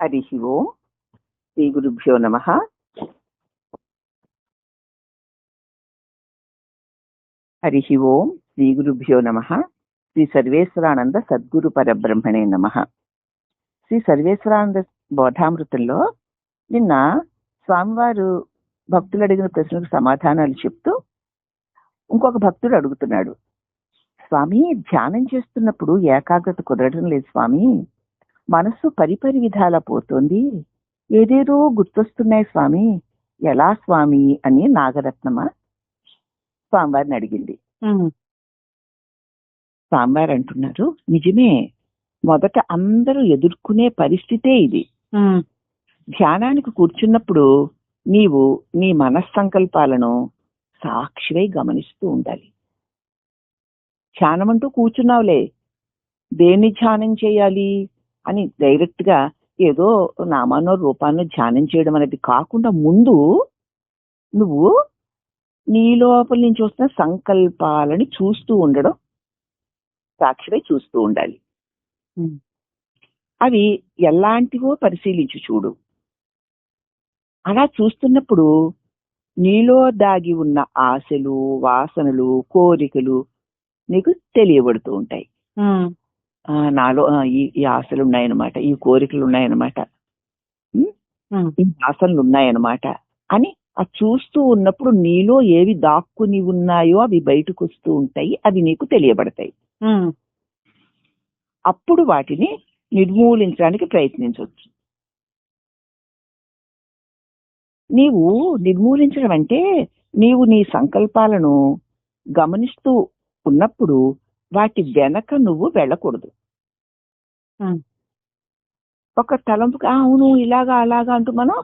హరి ఓం శ్రీ గురుభ్యో నమ హరి ఓం శ్రీ గురుభ్యో నమ శ్రీ సర్వేశ్వరానంద సద్గురు పరబ్రహ్మణే నమ శ్రీ సర్వేశ్వరానంద బోధామృతంలో నిన్న స్వామివారు భక్తులు అడిగిన ప్రశ్నలకు సమాధానాలు చెప్తూ ఇంకొక భక్తుడు అడుగుతున్నాడు. స్వామి ధ్యానం చేస్తున్నప్పుడు ఏకాగ్రత కుదరడం లేదు స్వామి. మనస్సు పరిపరి విధాల పోతోంది. ఏదేదో గుర్తొస్తున్నాయి స్వామి. ఎలా స్వామి అని నాగరత్నమ? స్వామివారిని అడిగింది. స్వామివారు అంటున్నారు నిజమే. మొదట అందరూ ఎదుర్కొనే పరిస్థితే ఇది. ధ్యానానికి కూర్చున్నప్పుడు నీవు నీ మనస్సంకల్పాలను సాక్షివై గమనిస్తూ ఉండాలి. ధ్యానం అంటూ కూర్చున్నావులే. దేన్ని ధ్యానం చేయాలి? అని డైరెక్ట్గా ఏదో నామానో రూపాన్నో ధ్యానం చేయడం అనేది కాకుండా ముందు నువ్వు నీ లోపల నుంచి వస్తున్న సంకల్పాలని చూస్తూ ఉండడం సాక్షివై చూస్తూ ఉండాలి. అవి ఎలాంటివో పరిశీలించి చూడు. అలా చూస్తున్నప్పుడు నీలో దాగి ఉన్న ఆశలు వాసనలు కోరికలు నీకు తెలియబడుతూ ఉంటాయి. నాలో ఈ ఈ ఆశలు ఉన్నాయన్నమాట ఈ కోరికలు ఉన్నాయన్నమాట ఈ వాసనలు ఉన్నాయన్నమాట అని ఆ చూస్తూ ఉన్నప్పుడు నీలో ఏవి దాక్కుని ఉన్నాయో అవి బయటకు వస్తూ ఉంటాయి అవి నీకు తెలియబడతాయి. అప్పుడు వాటిని నిర్మూలించడానికి ప్రయత్నించవచ్చు నీవు నిర్మూలించడం అంటే నీవు నీ సంకల్పాలను గమనిస్తూ ఉన్నప్పుడు వాటి వెనక నువ్వు వెళ్ళకూడదు. ఒక తలంపు "ఆ, అవును ఇలాగా అలాగా అంటూ మనం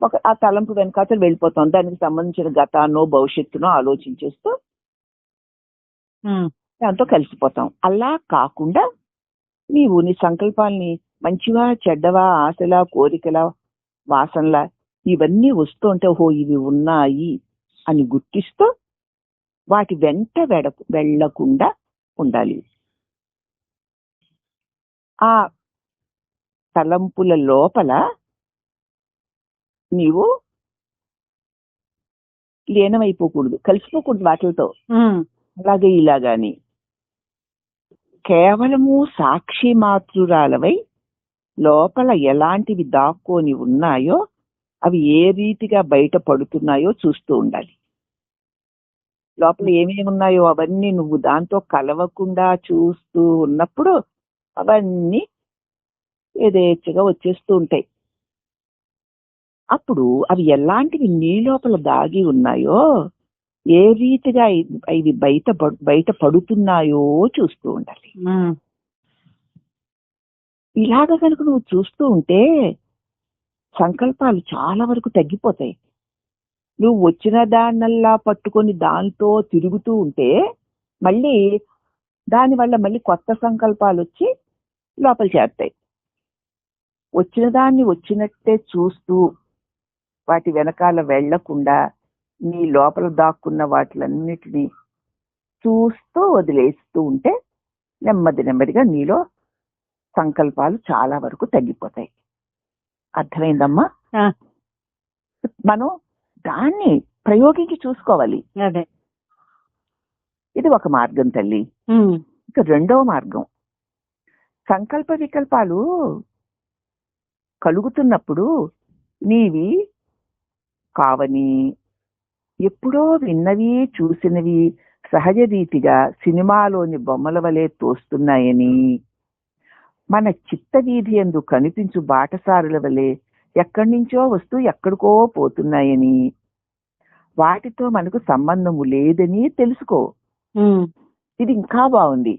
ఒక ఆ తలంపు వెనకాతలు వెళ్ళిపోతాం. దానికి సంబంధించిన గతాన్నో భవిష్యత్తునో ఆలోచించేస్తూ దాంతో కలిసిపోతాం. అలా కాకుండా నీవు నీ సంకల్పాల్ని మంచివా చెడ్డవా ఆశలా కోరికలా వాసనలా ఇవన్నీ వస్తూ ఉంటే ఓహో ఇవి ఉన్నాయి అని గుర్తిస్తూ వాటి వెంట వెడ వెళ్ళకుండా ఉండాలి. ఆ తలంపుల లోపల నీవు లీనమైపోకూడదు. కలిసిపోకూడదు వాటితో అలాగే ఇలాగాని. కేవలము సాక్షి మాతృరాలవై లోపల ఎలాంటివి దాక్కొని ఉన్నాయో అవి ఏ రీతిగా బయట పడుతున్నాయో చూస్తూ ఉండాలి. లోపల ఏమేమి ఉన్నాయో అవన్నీ నువ్వు దాంతో కలవకుండా చూస్తూ ఉన్నప్పుడు అవన్నీ యథేచ్ఛగా వచ్చేస్తూ ఉంటాయి. అప్పుడు అవి ఎలాంటివి నీ లోపల దాగి ఉన్నాయో ఏ రీతిగా ఇవి బయట బయట పడుతున్నాయో చూస్తూ ఉండాలి. ఇలాగ కనుక నువ్వు చూస్తూ ఉంటే సంకల్పాలు చాలా వరకు తగ్గిపోతాయి. నువ్వు వచ్చిన దాన్నల్లా పట్టుకొని దాంతో తిరుగుతూ ఉంటే మళ్ళీ దాని వల్ల మళ్ళీ కొత్త సంకల్పాలు వచ్చి లోపల చేరుతాయి. వచ్చిన దాన్ని వచ్చినట్టే చూస్తూ వాటి వెనకాల వెళ్ళకుండా నీ లోపల దాక్కున్న వాటిలన్నిటినీ చూస్తూ వదిలేస్తూ ఉంటే నెమ్మది నెమ్మదిగా నీలో సంకల్పాలు చాలా వరకు తగ్గిపోతాయి. అర్థమైందమ్మా. మనం దాన్ని ప్రయోగించి చూసుకోవాలి. అదే. ఇది ఒక మార్గం తల్లి. ఇక రెండవ మార్గం. సంకల్ప వికల్పాలు కలుగుతున్నప్పుడు నీవి కావని ఎప్పుడో విన్నవి చూసినవి సహజ రీతిగా సినిమాలోని బొమ్మల వలె తోస్తున్నాయని మన చిత్త వీధి ఎందు కనిపించు బాటసారుల వలె ఎక్కడి నుంచో వస్తూ ఎక్కడికో పోతున్నాయని. వాటితో మనకు సంబంధము లేదని తెలుసుకో. ఇది ఇంకా బాగుంది.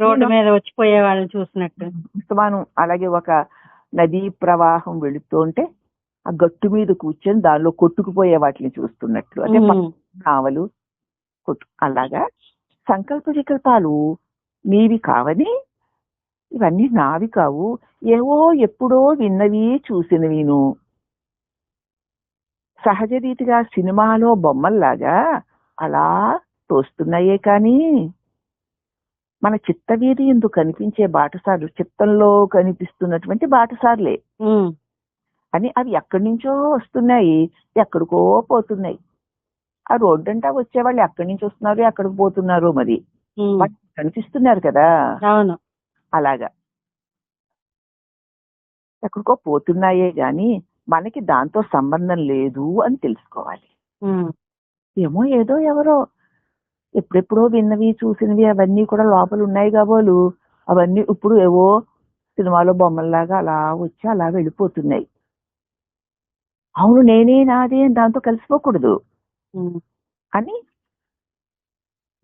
రోడ్డు మీద వచ్చిపోయే వాళ్ళని చూసినట్టు. మనం అలాగే ఒక నదీ ప్రవాహం వెళుతుంటే ఆ గట్టు మీద కూర్చొని దానిలో కొట్టుకుపోయే వాటిని చూస్తున్నట్లు. అంటే. నావలు కొట్టు అలాగా. సంకల్ప వికల్పాలు నీవి కావని ఇవన్నీ నావి కావు. ఏవో ఎప్పుడో విన్నవి చూసినవిను సహజ రీతిగా సినిమాలో బొమ్మల్లాగా అలా తోస్తున్నాయే కానీ మన చిత్తవీధి ఎందుకు కనిపించే బాటసార్లు చిత్తంలో కనిపిస్తున్నటువంటి బాటసార్లే. అని అవి ఎక్కడి నుంచో వస్తున్నాయి ఎక్కడికో పోతున్నాయి. ఆ రోడ్డు అంటా వచ్చేవాళ్ళు ఎక్కడి నుంచి వస్తున్నారు ఎక్కడికి పోతున్నారు మరి? కనిపిస్తున్నారు కదా. అవును. అలాగా. ఎక్కడికో పోతున్నాయే గాని మనకి దాంతో సంబంధం లేదు అని తెలుసుకోవాలి. ఏమో ఏదో ఎవరో ఎప్పుడెప్పుడో విన్నవి చూసినవి అవన్నీ కూడా లోపల ఉన్నాయి కాబోలు. అవన్నీ ఇప్పుడు ఏవో సినిమాలో బొమ్మల్లాగా అలా వచ్చి అలా వెళ్ళిపోతున్నాయి. అవును నేనే నాదే అని దాంతో కలిసిపోకూడదు. అని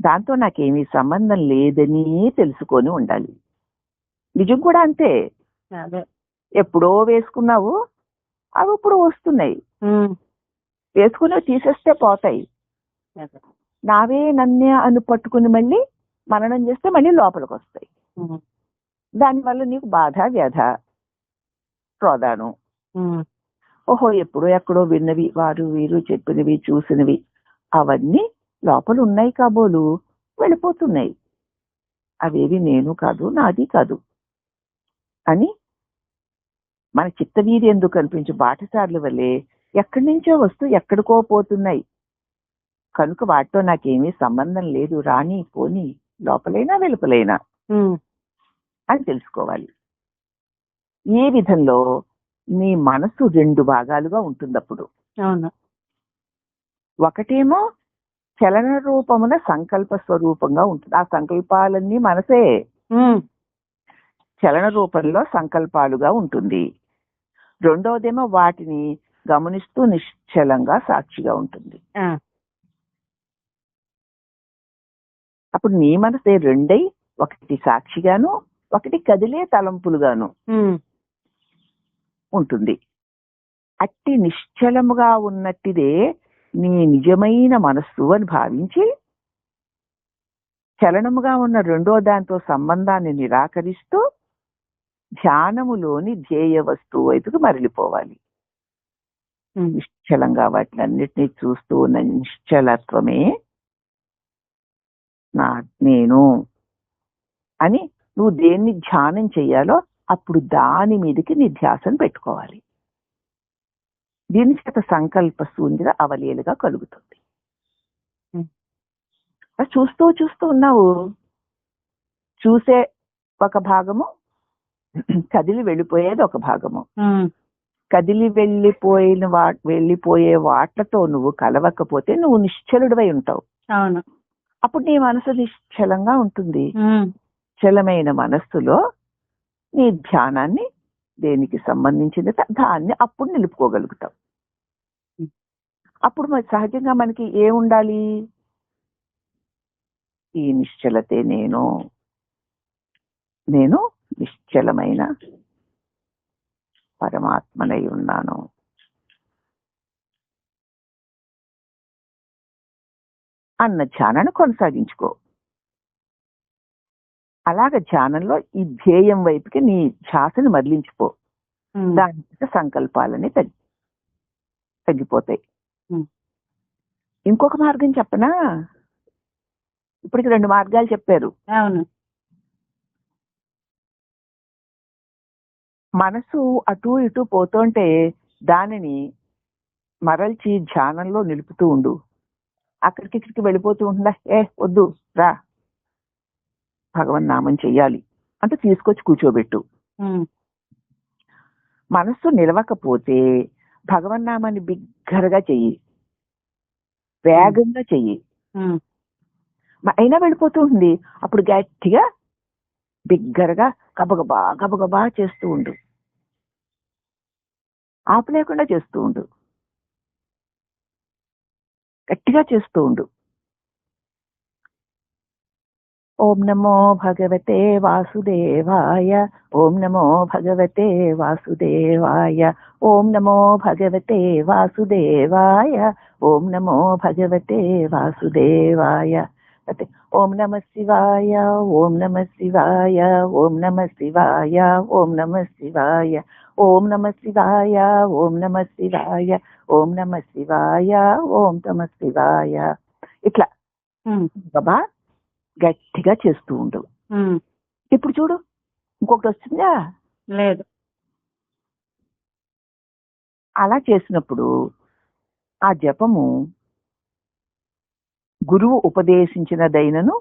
దాంతో నాకేమీ సంబంధం లేదని తెలుసుకొని ఉండాలి. నిజం కూడా అంతే. ఎప్పుడో వేసుకున్నావు అవి ఇప్పుడు వస్తున్నాయి. వేసుకుని తీసేస్తే పోతాయి. నావే నన్నే అని పట్టుకుని మళ్ళీ మననం చేస్తే మళ్ళీ లోపలికి వస్తాయి. దానివల్ల నీకు బాధ వ్యధ ఉమ్, ఓహో ఎప్పుడో ఎక్కడో విన్నవి వారు వీరు చెప్పినవి చూసినవి అవన్నీ లోపల ఉన్నాయి కాబోలు వెళ్ళిపోతున్నాయి. అవేవి నేను కాదు నాది కాదు. అని మన చిత్తవీరి ఎందుకు కనిపించు? బాటసార్ల వల్లే ఎక్కడి నుంచో వస్తూ ఎక్కడికో పోతున్నాయి. కనుక వాటితో నాకేమీ సంబంధం లేదు. రాని పోని లోపలైనా వెలుపలైనా అని తెలుసుకోవాలి. ఈ విధంలో నీ మనసు రెండు భాగాలుగా ఉంటుంది అప్పుడు అవును. ఒకటేమో చలన రూపమున సంకల్ప స్వరూపంగా ఉంటుంది. ఆ సంకల్పాలన్నీ మనసే. చలన రూపంలో సంకల్పాలుగా ఉంటుంది. రెండవదేమో వాటిని గమనిస్తూ నిశ్చలంగా సాక్షిగా ఉంటుంది. అప్పుడు నీ మనసే రెండై ఒకటి సాక్షిగాను ఒకటి కదిలే తలంపులుగాను ఉంటుంది. అట్టి నిశ్చలముగా ఉన్నట్టిదే నీ నిజమైన మనస్సు అని భావించి చలనముగా ఉన్న రెండో దాంతో సంబంధాన్ని నిరాకరిస్తూ ధ్యానములోని ధ్యేయ వస్తువు వైపుకు మరలిపోవాలి. నిశ్చలంగా వాటిని అన్నిటినీ చూస్తూ ఉన్న నిశ్చలత్వమే నా నేను అని నువ్వు దేన్ని ధ్యానం చెయ్యాలో అప్పుడు దాని మీదకి నీ ధ్యాసను పెట్టుకోవాలి. దీని చేత సంకల్ప శూన్యత అవలీలుగా కలుగుతుంది. చూస్తూ చూస్తూ ఉన్నావు. చూసే ఒక భాగము కదిలి వెళ్ళిపోయేది ఒక భాగము. కదిలి వెళ్ళిపోయిన వా వెళ్ళిపోయే వాట్లతో నువ్వు కలవకపోతే నువ్వు నిశ్చలుడివై ఉంటావు. అవును. అప్పుడు నీ మనసు నిశ్చలంగా ఉంటుంది. ఉమ్, చలమైన మనస్సులో నీ ధ్యానాన్ని దేనికి సంబంధించింది దాన్ని అప్పుడు నిలుపుకోగలుగుతాం అప్పుడు మరి సహజంగా మనకి ఏముండాలి ఈ నిశ్చలతే నేను నేను నిశ్చలమైన పరమాత్మనై ఉన్నాను. అన్న ధ్యానాన్ని కొనసాగించుకో. అలాగ ధ్యానంలో ఈ ధ్యేయం వైపుకి నీ ధ్యాసని మరలించిపో ఉమ్, దాని సంకల్పాలని తగ్గి తగ్గిపోతాయి. ఇంకొక మార్గం చెప్పనా? ఇప్పటికి రెండు మార్గాలు చెప్పారు. అవును. మనసు అటు ఇటు పోతుంటే దానిని మరల్చి ధ్యానంలో నిలుపుతూ ఉండు. అక్కడికి ఇక్కడికి వెళ్ళిపోతూ ఉంటుందా? ఏ వద్దు రా. భగవన్ నామం చెయ్యాలి. అంటే తీసుకొచ్చి కూర్చోబెట్టు. మనస్సు నిలవకపోతే భగవన్నామాన్ని బిగ్గరగా చెయ్యి. వేగంగా చెయ్యి. అయినా వెళ్ళిపోతూ ఉంటుంది అప్పుడు గట్టిగా బిగ్గరగా గబగబా గబగబా చేస్తూ ఉండు. ఆపు లేకుండా చేస్తూ ఉండు. గట్టిగా చేస్తూ ఉండు. ఓం నమో భగవతే వాసుదేవాయ ఓం నమో భగవతే వాసుదేవాయ ఓం నమో భగవతే వాసుదేవాయ ఓం నమో భగవతే వాసుదేవాయ. అయితే ఓం నమ శివాయ ఓం నమ శివాయ ఓం నమ శివాయ ఓం నమ శివాయ. ఓం నమ శివాయ ఓం నమ శివాయ ఓం నమ శివాయ ఓం నమ శివాయ. ఇట్లా. బాబా గట్టిగా చేస్తూ ఉండు. ఇప్పుడు చూడు ఇంకొకటి వస్తుందా? లేదు. అలా చేసినప్పుడు ఆ జపము గురువు ఉపదేశించినదైనను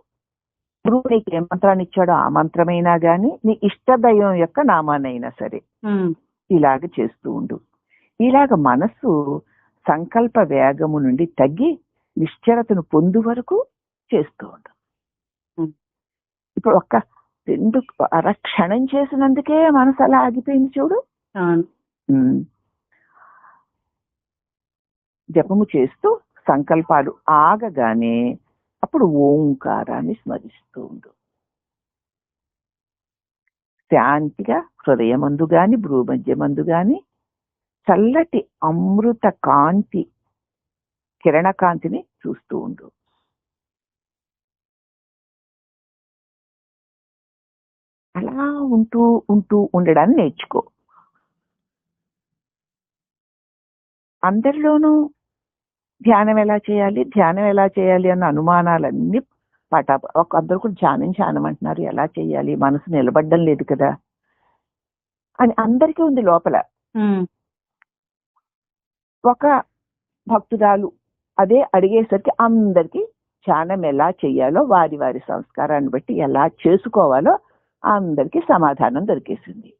గురువు నీకు ఏ మంత్రాన్ని ఇచ్చాడో ఆ మంత్రమైనా గాని నీ ఇష్ట దైవం యొక్క నామానైనా సరే. ఇలాగ చేస్తూ ఉండు. ఇలాగ మనస్సు సంకల్ప వేగము నుండి తగ్గి నిశ్చలతను పొందు వరకు చేస్తూ ఉండు. ఇప్పుడు ఒక్క రెండు అర క్షణం చేసినందుకే మనసు అలా ఆగిపోయింది చూడు. జపము చేస్తూ సంకల్పాలు ఆగగానే అప్పుడు ఓంకారాన్ని స్మరిస్తూ ఉండు. శాంతిగా హృదయమందు గాని భ్రూమధ్యమందు గాని చల్లటి అమృత కాంతి కిరణకాంతిని చూస్తూ ఉండు. అలా ఉంటూ ఉంటూ ఉండడాన్ని నేర్చుకో. అందరిలోనూ ధ్యానం ఎలా చేయాలి ధ్యానం ఎలా చేయాలి అన్న అనుమానాలన్నీ పటా. ఒక అందరు కూడా ధ్యానం ధ్యానం అంటున్నారు ఎలా చేయాలి మనసు నిలబడ్డం లేదు కదా? అని అందరికీ ఉంది లోపల. ఒక భక్తురాలు అదే అడిగేసరికి అందరికి ధ్యానం ఎలా చేయాలో వారి వారి సంస్కారాన్ని బట్టి ఎలా చేసుకోవాలో అందరికి సమాధానం దొరికేసింది.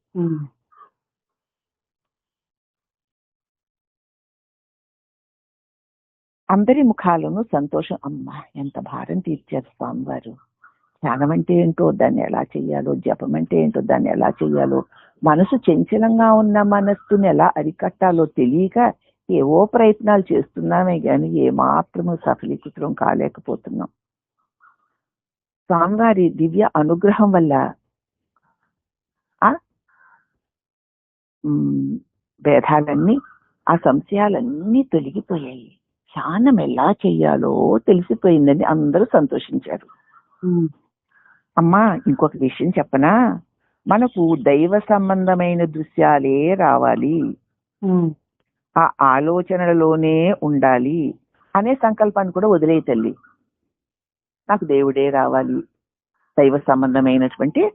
అందరి ముఖాలను సంతోషం. అమ్మా ఎంత భారం తీర్చారు స్వామివారు. ధ్యానం అంటే ఏంటో దాన్ని ఎలా చెయ్యాలో జపం అంటే ఏంటో దాన్ని ఎలా చెయ్యాలో మనసు చంచలంగా ఉన్న మనస్సుని ఎలా అరికట్టాలో తెలియక ఏవో ప్రయత్నాలు చేస్తున్నామే గాని ఏ సఫలీకృతం కాలేకపోతున్నాం. స్వామివారి దివ్య అనుగ్రహం వల్ల ఆ? భేదాలన్నీ ఆ సంశయాలన్నీ తొలగిపోయాయి. ధ్యానం ఎలా చెయ్యాలో తెలిసిపోయిందని అందరూ సంతోషించారు. అమ్మా ఇంకొక విషయం చెప్పనా? మనకు దైవ సంబంధమైన దృశ్యాలే రావాలి. ఆ ఆలోచనలలోనే ఉండాలి అనే సంకల్పాన్ని కూడా వదిలేయి తల్లి. నాకు దేవుడే రావాలి. దైవ సంబంధమైనటువంటి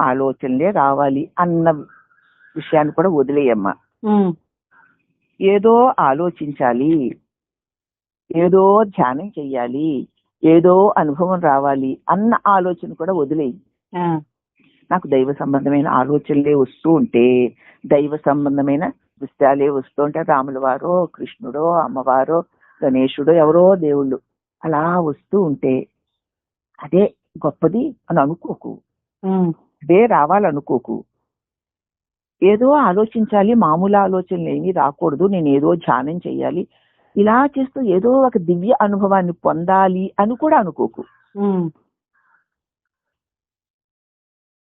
ఆలోచనలే రావాలి అన్న విషయాన్ని కూడా వదిలేయమ్మా. ఏదో ఆలోచించాలి. ఏదో ధ్యానం చెయ్యాలి ఏదో అనుభవం రావాలి అన్న ఆలోచన కూడా వదిలేయి. నాకు దైవ సంబంధమైన ఆలోచనలే వస్తూ ఉంటే దైవ సంబంధమైన దృశ్యాలే వస్తూ ఉంటే రాముల వారో కృష్ణుడో అమ్మవారో గణేశుడో ఎవరో దేవుళ్ళు అలా వస్తూ ఉంటే అదే గొప్పది అని అనుకోకు. అదే రావాలనుకోకు ఏదో ఆలోచించాలి మామూలు ఆలోచనలు ఏమీ రాకూడదు నేను ఏదో ధ్యానం చేయాలి ఇలా చేస్తూ ఏదో ఒక దివ్య అనుభవాన్ని పొందాలి అని కూడా అనుకోకు.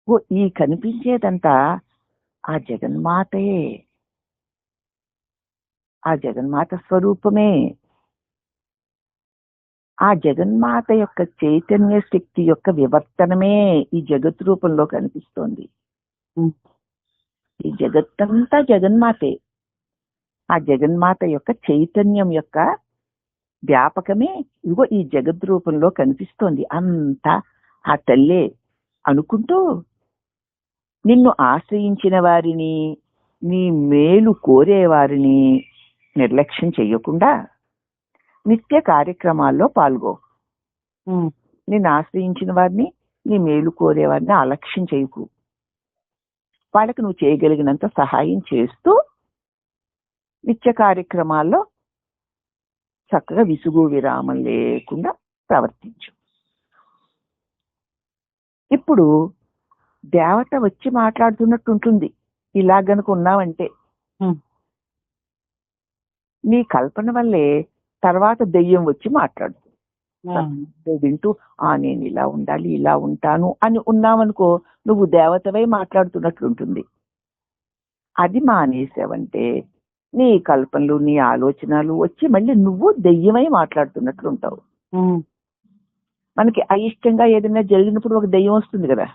ఓ ఈ కనిపించేదంతా ఆ జగన్మాతయే ఆ జగన్మాత స్వరూపమే. ఆ జగన్మాత యొక్క చైతన్య శక్తి యొక్క వివర్తనమే ఈ జగత్ రూపంలో కనిపిస్తోంది. ఈ జగత్తంతా జగన్మాతే. ఆ జగన్మాత యొక్క చైతన్యం యొక్క వ్యాపకమే ఇదిగో ఈ జగద్ రూపంలో కనిపిస్తోంది. అంతా ఆ తల్లే అనుకుంటూ నిన్ను ఆశ్రయించిన వారిని నీ మేలు కోరే వారిని నిర్లక్ష్యం చెయ్యకుండా నిత్య కార్యక్రమాల్లో పాల్గో. నిన్ను ఆశ్రయించిన వారిని నీ మేలు కోరే వారిని అలక్ష్యం చేయకు వాళ్ళకి నువ్వు చేయగలిగినంత సహాయం చేస్తూ నిత్య కార్యక్రమాల్లో చక్కగా విసుగు విరామం లేకుండా ప్రవర్తించు. ఇప్పుడు దేవత వచ్చి మాట్లాడుతున్నట్టు ఉంటుంది. ఇలా గనుక ఉన్నావంటే. నీ కల్పన వల్లే తర్వాత దెయ్యం వచ్చి మాట్లాడుతుంది. వింటూ ఆ నేను ఇలా ఉండాలి ఇలా ఉంటాను అని ఉన్నావనుకో నువ్వు దేవతవై మాట్లాడుతున్నట్లుంటుంది అది మానేసావంటే నీ కల్పనలు నీ ఆలోచనలు వచ్చి మళ్ళీ నువ్వు దెయ్యమై మాట్లాడుతున్నట్లు ఉంటావు. మనకి అయిష్టంగా ఏదైనా జరిగినప్పుడు ఒక దెయ్యం వస్తుంది కదా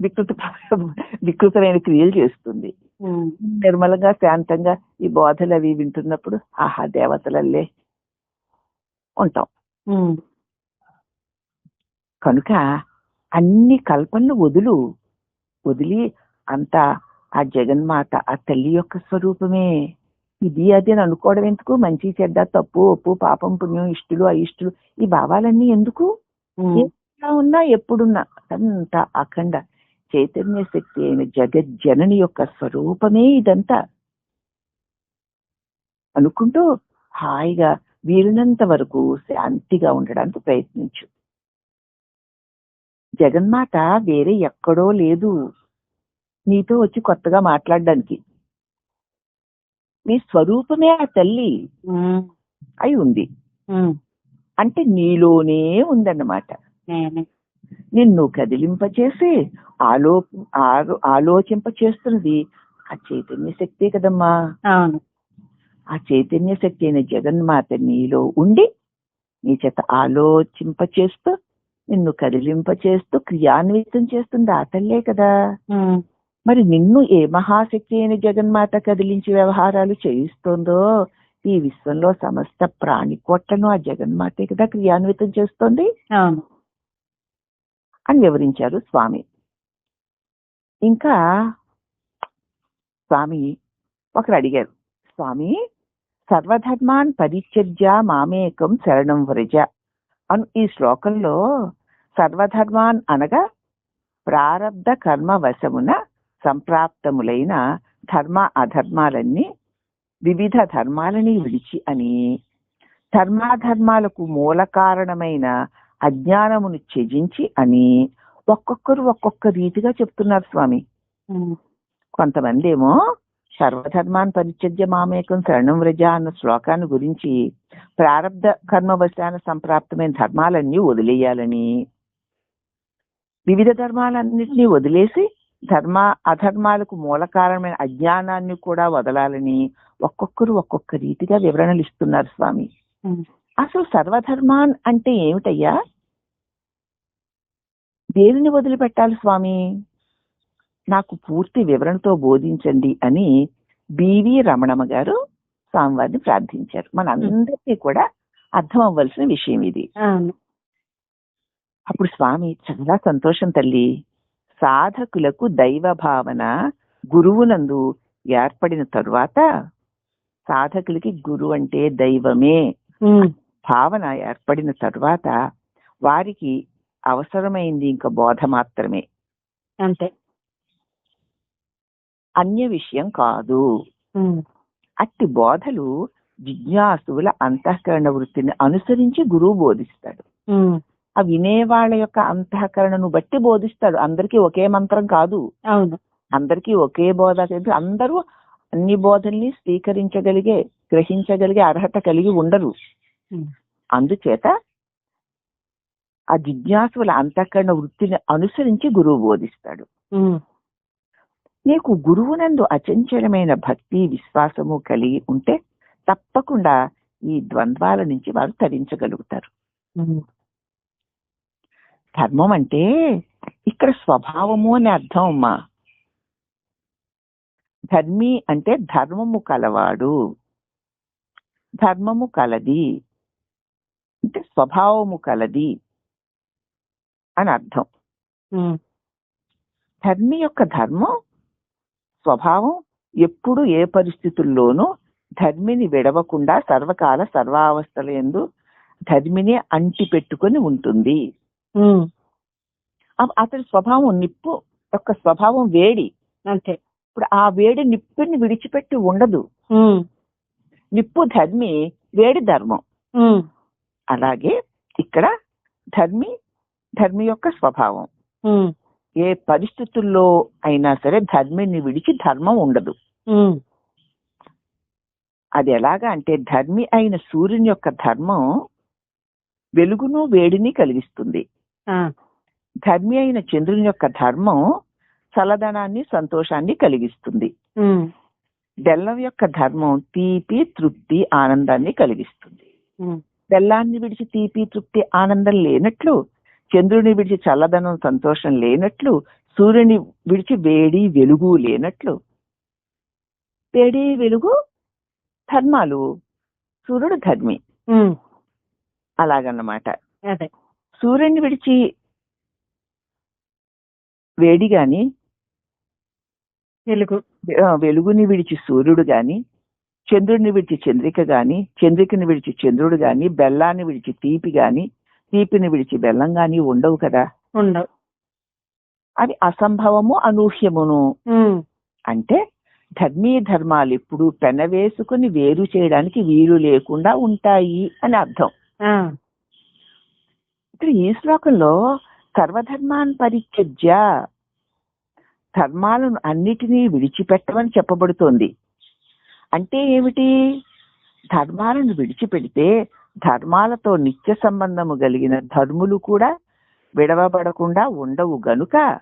వికృత వికృతమైన క్రియలు చేస్తుంది. నిర్మలంగా శాంతంగా ఈ బోధలు అవి వింటున్నప్పుడు ఆహా దేవతలల్లే ఉంటాం. కనుక అన్ని కల్పనలు వదులు వదిలి అంత ఆ జగన్మాత ఆ తల్లి యొక్క స్వరూపమే. ఇది అది అని అనుకోవడం ఎందుకు? మంచి చెడ్డ తప్పు ఒప్పు పాపం పుణ్యం ఇష్టలు అయిష్టులు ఈ భావాలన్నీ ఎందుకు? ఎలా ఉన్నా ఎప్పుడున్నా అంత అఖండ చైతన్య శక్తి అయిన జగజ్జనని యొక్క స్వరూపమే ఇదంతా. అనుకుంటూ హాయిగా వీరినంత వరకు శాంతిగా ఉండడానికి ప్రయత్నించు. జగన్మాత వేరే ఎక్కడో లేదు. నీతో వచ్చి కొత్తగా మాట్లాడడానికి. నీ స్వరూపమే ఆ తల్లి. అయి ఉంది. అంటే నీలోనే ఉందన్నమాట. నేనే. నిన్ను కదిలింపచేసి ఆలో ఆలో- ఆలోచింప చేస్తున్నది ఆ చైతన్య శక్తే కదమ్మా. ఆ చైతన్య శక్తి అయిన జగన్మాత నీలో ఉండి నీ చేత ఆలోచింప చేస్తూ నిన్ను కదిలింప చేస్తూ క్రియాన్వితం చేస్తుంది ఆ తల్లే కదా. మరి నిన్ను ఏ మహాశక్తి అయిన జగన్మాత కదిలించి వ్యవహారాలు చేయిస్తోందో? ఈ విశ్వంలో సమస్త ప్రాణికోట్లను ఆ జగన్మాతే కదా క్రియాన్వితం చేస్తోంది. అని వివరించారు స్వామి. ఇంకా స్వామి ఒకరు అడిగారు స్వామి సర్వధర్మాన్ పరిత్యజ్య మామేకం శరణం వ్రజ అను ఈ శ్లోకంలో సర్వధర్మాన్ అనగా ప్రారబ్ధ కర్మ వశమున సంప్రాప్తములైన ధర్మ అధర్మాలన్నీ వివిధ ధర్మాలని విడిచి అని ధర్మాధర్మాలకు మూల కారణమైన అజ్ఞానమును త్యజించి అని ఒక్కొక్కరు ఒక్కొక్క రీతిగా చెప్తున్నారు స్వామి. కొంతమంది ఏమో సర్వధర్మాన్ పరిత్యజ్య మామేకం శరణం వ్రజ అన్న శ్లోకాన్ని గురించి ప్రారంధ కర్మవశాన సంప్రాప్తమైన ధర్మాలన్నీ వదిలేయాలని వివిధ ధర్మాలన్నింటినీ వదిలేసి ధర్మ అధర్మాలకు మూల కారణమైన అజ్ఞానాన్ని కూడా వదలాలని ఒక్కొక్కరు ఒక్కొక్క రీతిగా వివరణలు ఇస్తున్నారు స్వామి. అసలు సర్వధర్మాన్ అంటే ఏమిటయ్యా? దేనిని వదిలిపెట్టాలి స్వామి? నాకు పూర్తి వివరణతో బోధించండి అని బివి రమణమ్మ గారు స్వామివారిని ప్రార్థించారు. మన అందరికీ కూడా అర్థం అవ్వాల్సిన విషయం ఇది. అప్పుడు స్వామి చాలా సంతోషం తల్లి. సాధకులకు దైవ భావన గురువునందు ఏర్పడిన తరువాత సాధకులకి గురువు అంటే దైవమే. భావన ఏర్పడిన తరువాత వారికి అవసరమైంది ఇంకా బోధ మాత్రమే. అంతే. అన్య విషయం కాదు. అట్టి బోధలు జిజ్ఞాసుల అంతఃకరణ వృత్తిని అనుసరించి గురువు బోధిస్తాడు. ఆ వినేవాళ్ళ యొక్క అంతఃకరణను బట్టి బోధిస్తాడు అందరికీ ఒకే మంత్రం కాదు. అవును. అందరికీ ఒకే బోధ. అందరూ అన్ని బోధల్ని స్వీకరించగలిగే గ్రహించగలిగే అర్హత కలిగి ఉండరు. అందుచేత ఆ జిజ్ఞాసుల అంతఃకరణ వృత్తిని అనుసరించి గురువు బోధిస్తాడు. నీకు గురువునందు అచంచలమైన భక్తి విశ్వాసము కలిగి ఉంటే తప్పకుండా ఈ ద్వంద్వాల నుంచి వారు తరించగలుగుతారు. ధర్మం అంటే ఇక్కడ స్వభావము అని అర్థం అమ్మా. ధర్మి అంటే ధర్మము కలవాడు. ధర్మము కలది. అంటే స్వభావము కలది అని అర్థం. ధర్మి యొక్క ధర్మం స్వభావం ఎప్పుడు ఏ పరిస్థితుల్లోనూ ధర్మిని విడవకుండా సర్వకాల సర్వావస్థల ఎందు ధర్మిని అంటి పెట్టుకొని ఉంటుంది. ఉమ్, అ- అతడి స్వభావం నిప్పు యొక్క స్వభావం వేడి అంతే. ఇప్పుడు ఆ వేడి నిప్పుని విడిచిపెట్టి ఉండదు. నిప్పు ధర్మి వేడి ధర్మం. అలాగే ఇక్కడ ధర్మి ధర్మి యొక్క స్వభావం. ఏ పరిస్థితుల్లో అయినా సరే ధర్మిని విడిచి ధర్మం ఉండదు. అది ఎలాగా అంటే ధర్మి అయిన సూర్యుని యొక్క ధర్మం వెలుగును వేడిని కలిగిస్తుంది. ధర్మి అయిన చంద్రుని యొక్క ధర్మం చల్లదనాన్ని సంతోషాన్ని కలిగిస్తుంది. బెల్లం యొక్క ధర్మం తీపి తృప్తి ఆనందాన్ని కలిగిస్తుంది. బెల్లాన్ని విడిచి తీపి తృప్తి ఆనందం లేనట్లు చంద్రుని విడిచి చల్లదనం సంతోషం లేనట్లు సూర్యుని విడిచి వేడి వెలుగు లేనట్లు. వేడి వెలుగు ధర్మాలు. సూర్యుడు ధర్మి. అలాగన్నమాట. అదే. సూర్యుని విడిచి వేడి గాని వెలుగు. వెలుగుని విడిచి సూర్యుడు గాని చంద్రుడిని విడిచి చంద్రిక గాని చంద్రికని విడిచి చంద్రుడు గాని బెల్లాన్ని విడిచి తీపి గాని తీపిని విడిచి బెల్లం గాని ఉండవు కదా. ఉండవు. అవి అసంభవము అనూహ్యమును. అంటే ధర్మీ ధర్మాలు ఎప్పుడు పెనవేసుకుని వేరు చేయడానికి వీలు లేకుండా ఉంటాయి అని అర్థం. ఇక్కడ ఈ శ్లోకంలో సర్వధర్మాన్ పరిత్యజ్య ధర్మాలను అన్నిటినీ విడిచిపెట్టమని చెప్పబడుతోంది. అంటే ఏమిటి? ధర్మాలను విడిచిపెడితే ధర్మాలతో నిత్య సంబంధము కలిగిన ధర్ములు కూడా విడవబడకుండా ఉండవు గనుక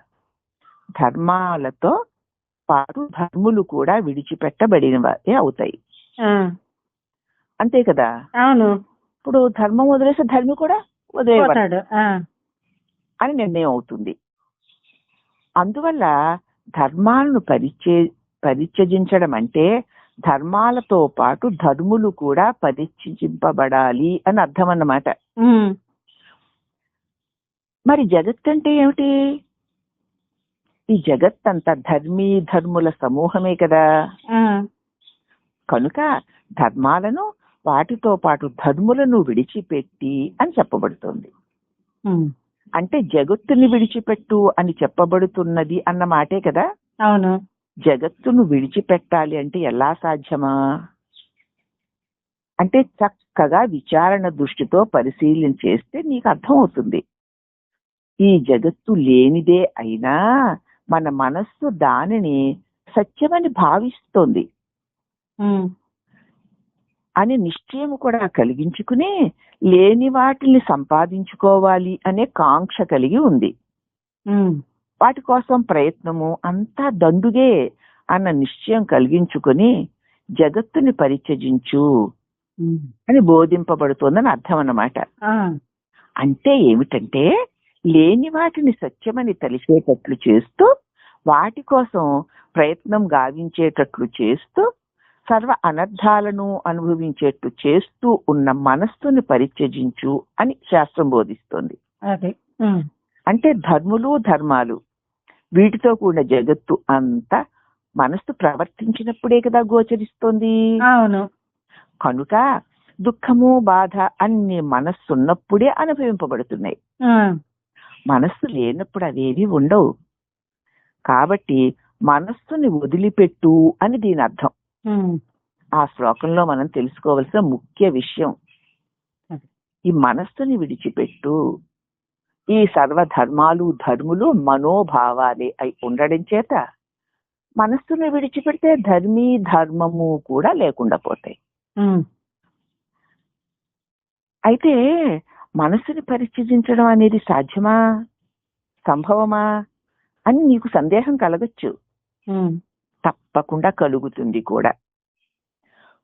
ధర్మాలతో పాటు ధర్ములు కూడా విడిచిపెట్టబడినవే అవుతాయి. అంతే కదా? అవును. ఇప్పుడు ధర్మం వదిలేస్తే ధర్మి కూడా ఆ, అని నిర్ణయం అవుతుంది. అందువల్ల ధర్మాలను పరిచే పరిత్యజించడం అంటే ధర్మాలతో పాటు ధర్ములు కూడా పరిత్యజింపబడాలి అని అర్థం అన్నమాట మరి జగత్ అంటే ఏమిటి? ఈ జగత్ అంతా ధర్మీ ధర్ముల సమూహమే కదా. కనుక ధర్మాలను వాటితో పాటు ధర్ములను విడిచిపెట్టి అని చెప్పబడుతుంది. అంటే జగత్తుని విడిచిపెట్టు అని చెప్పబడుతున్నది అన్న మాటే కదా? అవును. జగత్తును విడిచిపెట్టాలి అంటే ఎలా సాధ్యమా? అంటే చక్కగా విచారణ దృష్టితో పరిశీలన చేస్తే నీకు అర్థం అవుతుంది ఈ జగత్తు లేనిదే అయినా మన మనస్సు దానిని సత్యమని భావిస్తోంది. అని నిశ్చయం కూడా కలిగించుకుని లేని వాటిని సంపాదించుకోవాలి అనే కాంక్ష కలిగి ఉంది. వాటి కోసం ప్రయత్నము అంతా దండుగే అన్న నిశ్చయం కలిగించుకొని జగత్తుని పరిత్యజించు ఉమ్, అని బోధింపబడుతోందని అర్థం అన్నమాట అంటే ఏమిటంటే లేని వాటిని సత్యమని తెలిసేటట్లు చేస్తూ వాటి కోసం ప్రయత్నం గావించేటట్లు చేస్తూ సర్వ అనర్థాలను అనుభవించేట్టు చేస్తూ ఉన్న మనస్సుని పరిత్యజించు అని శాస్త్రం బోధిస్తోంది. అంటే ధర్ములు ధర్మాలు వీటితో కూడిన జగత్తు అంతా మనస్సు ప్రవర్తించినప్పుడే కదా గోచరిస్తోంది. అవును. కనుక దుఃఖము బాధ అన్ని మనస్సున్నప్పుడే అనుభవింపబడుతున్నాయి. మనస్సు లేనప్పుడు అవేవి ఉండవు. కాబట్టి మనస్సుని వదిలిపెట్టు అని దీని అర్థం ఆ శ్లోకంలో మనం తెలుసుకోవలసిన ముఖ్య విషయం. ఈ మనస్సుని విడిచిపెట్టు. ఈ సర్వధర్మాలు ధర్ములు మనోభావాలే అయి ఉండడం చేత మనస్సుని విడిచిపెడితే ధర్మీ ధర్మము కూడా లేకుండా పోతాయి. అయితే మనస్సుని పరిచయించడం అనేది సాధ్యమా? సంభవమా? అని నీకు సందేహం కలగచ్చు. తప్పకుండా కలుగుతుంది కూడా.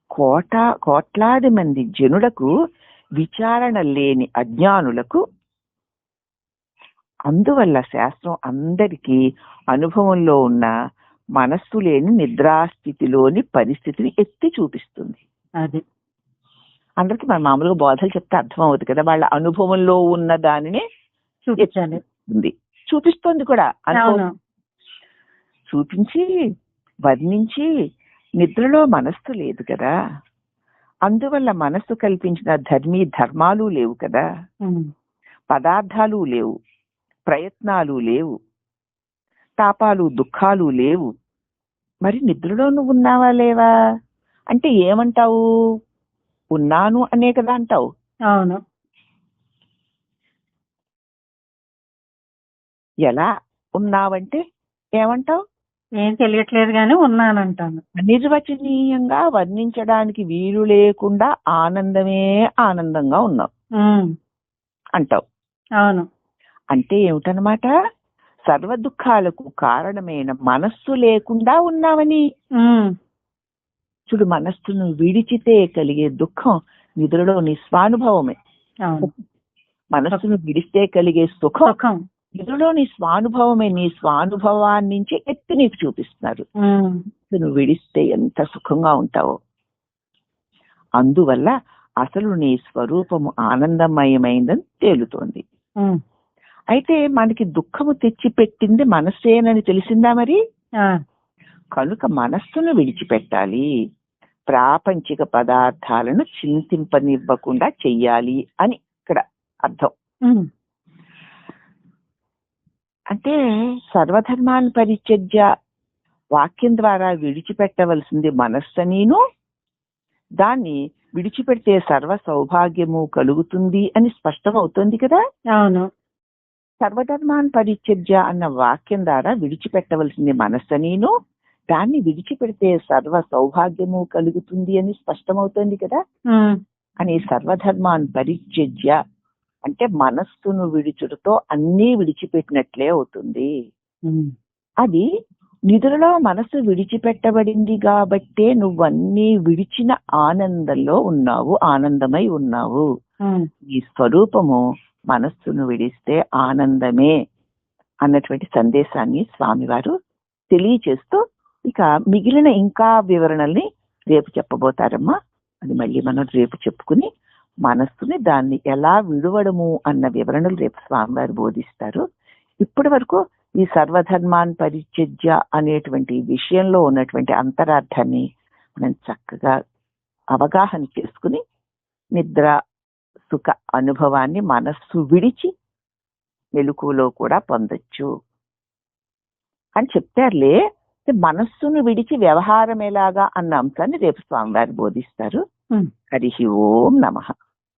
కోట కోట్లాది మంది జనులకు విచారణ లేని అజ్ఞానులకు అందువల్ల శాస్త్రం అందరికీ అనుభవంలో ఉన్న మనస్సు లేని నిద్రాస్థితిలోని పరిస్థితిని ఎత్తి చూపిస్తుంది. అది. అందరికి మన మామూలుగా బోధలు చెప్తే అర్థం అవుతుంది కదా వాళ్ళ అనుభవంలో ఉన్న దానిని చూపించాలి. చూపిస్తోంది. కూడా. అనుభవం చూపించి వర్ణించి నిద్రలో మనస్సు లేదు కదా. అందువల్ల మనస్సు కల్పించిన ధర్మీ ధర్మాలు లేవు కదా. పదార్థాలు లేవు ప్రయత్నాలు లేవు తాపాలు దుఃఖాలు లేవు. మరి నిద్రలో నువ్వు ఉన్నావా లేవా? అంటే ఏమంటావు? ఉన్నాను అనే కదా అంటావు. అవును. ఎలా ఉన్నావంటే ఏమంటావు? ఏం తెలియట్లేదు కానీ ఉన్నానంటాను. నిర్వచనీయంగా వర్ణించడానికి వీలు లేకుండా ఆనందమే ఆనందంగా ఉన్నావు అంటావు. అవును. అంటే ఏమిటనమాట? సర్వ దుఃఖాలకు కారణమైన మనస్సు లేకుండా ఉన్నావని. చూడు మనస్సును విడిచితే కలిగే దుఃఖం నిద్రలో నీ స్వానుభవమే అవును. మనస్సును విడిస్తే కలిగే సుఖం. నిద్రలో నీ స్వానుభవమే నీ స్వానుభవాన్ని నుంచి ఎత్తి నీకు చూపిస్తున్నారు. నువ్వు విడిస్తే ఎంత సుఖంగా ఉంటావో. అందువల్ల అసలు నీ స్వరూపము ఆనందమయమైందని తేలుతోంది. అయితే మనకి దుఃఖము తెచ్చిపెట్టింది మనస్సేనని తెలిసిందా మరి? కనుక మనస్సును విడిచిపెట్టాలి. ప్రాపంచిక పదార్థాలను చింతింపనివ్వకుండా చెయ్యాలి అని ఇక్కడ అర్థం. అంటే సర్వధర్మాన్ని పరిత్యజ్య వాక్యం ద్వారా విడిచిపెట్టవలసింది మనస్సనీను దాన్ని విడిచిపెడితే సర్వ సౌభాగ్యము కలుగుతుంది అని స్పష్టమవుతోంది కదా? అవును. సర్వధర్మాన్ పరిత్యజ్య అన్న వాక్యం ద్వారా విడిచిపెట్టవలసింది మనస్సనీను దాన్ని విడిచిపెడితే సర్వ సౌభాగ్యము కలుగుతుంది అని స్పష్టమవుతోంది కదా? అని సర్వధర్మాన్ పరిత్యజ్య అంటే మనస్సును విడిచుటతో అన్నీ విడిచిపెట్టినట్లే అవుతుంది. అది నిధులలో మనసు విడిచిపెట్టబడింది కాబట్టే నువ్వన్నీ విడిచిన ఆనందంలో ఉన్నావు ఆనందమై ఉన్నావు. ఈ స్వరూపము మనస్సును విడిస్తే ఆనందమే అన్నటువంటి సందేశాన్ని స్వామివారు తెలియచేస్తూ ఇక మిగిలిన ఇంకా వివరణల్ని రేపు చెప్పబోతారమ్మా. అది మళ్ళీ మనం రేపు చెప్పుకుని మనస్సుని దాన్ని ఎలా విడవడము అన్న వివరణలు రేపు స్వామివారు బోధిస్తారు. ఇప్పటి వరకు ఈ సర్వధర్మాన్ పరిత్యజ్య అనేటువంటి విషయంలో ఉన్నటువంటి అంతరార్థాన్ని మనం చక్కగా అవగాహన చేసుకుని నిద్ర సుఖ అనుభవాన్ని మనస్సు విడిచి మెలకువలో కూడా పొందొచ్చు అని చెప్తారులే. మనస్సును విడిచి వ్యవహారం ఎలాగా అన్న అంశాన్ని రేపు స్వామివారు బోధిస్తారు. హరి ఓం నమః.